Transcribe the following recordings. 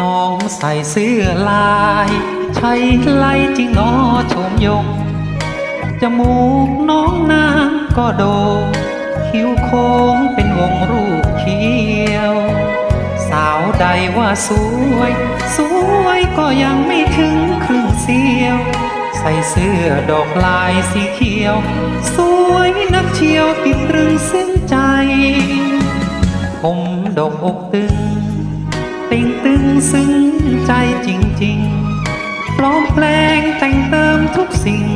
น้องใส่เสื้อลาย ใช้ไล่จริงนอชมยง จมูกน้องนางก็โดคิ้วโค้งเป็นวงรูปเขียว สาวใดว่าสวย สวยก็ยังไม่ถึงครึ่งเสียว ใส่เสื้อดอกลายสีเขียว สวยนักเชียวติดรึงซึ้งใจ ผมดอกอกตึง ติงตึง ซึ้งใจจริงๆปลอมแปลงแต่งเติมทุกสิ่ง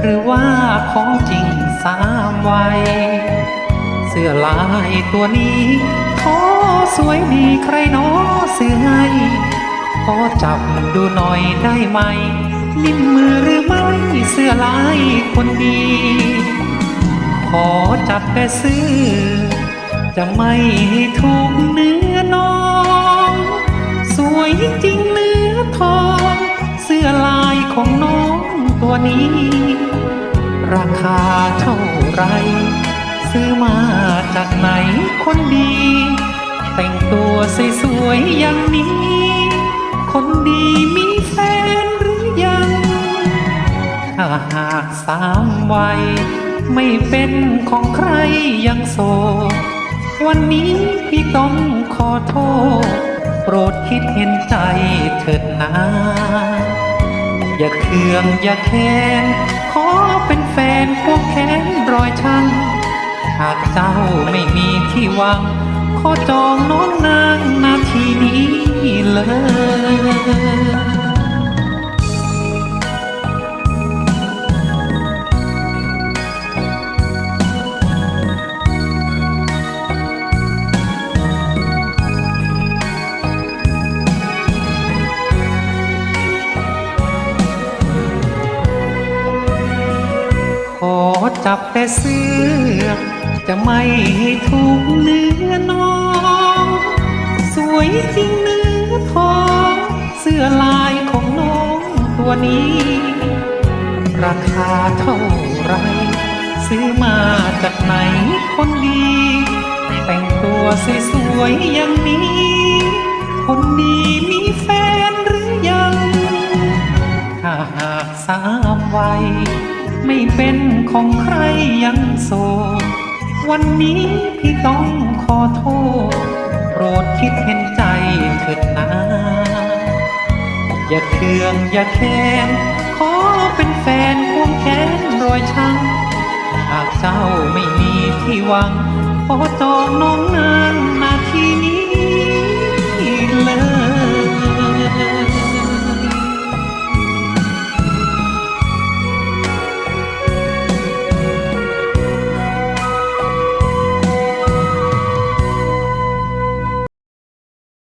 หรือว่าของจริงสามวัย เสื้อลายตัวนี้ขอสวยดีใครหนอซื้อให้ขอจับดูหน่อยได้ไหม นิ่มมือหรือไม่เสื้อลายคนดี ขอจับแต่เสื้อ จะไม่ให้ถูกเนื้อน้อง ยจริงเนื้อทอง เสื้อลายของน้องตัวนี้ ราคาเท่าไร ซื้อมาจากไหนคนดี แต่งตัวสวยๆอย่างนี้ คนดีมีแฟนหรือยัง ถ้าหากสามวัย ไม่เป็นของใครยังโสดวันนี้พี่ต้องขอโทษ รดคิดเห็นใจเถิดนา อย่าเคืองอย่าแค้น ขอเป็นแฟนพวกแค้นรอยช่างหากเจ้าไม่มีที่หวัง ขอจองน้องนางนาทีนี้เลย จับแต่เสื้อ จะไม่ให้ถูกเนื้อน้อง สวยจริงเนื้อทอง เสื้อลายของน้องตัวนี้ ราคาเท่าไร ซื้อมาจากไหนคนดี แต่งตัวสวยๆอย่างนี้ คนดีมีแฟนหรือยัง ถ้าหากสามวัย ไม่เป็นของใครยังโสดวันนี้พี่ต้องขอโทษ โปรดคิดเห็นใจเถิดนาอย่าเคืองอย่าแค้นขอเป็นแฟนควงแขนรอยช้ำหากเจ้าไม่มีที่หวังขอจองน้องนานนาทีนี้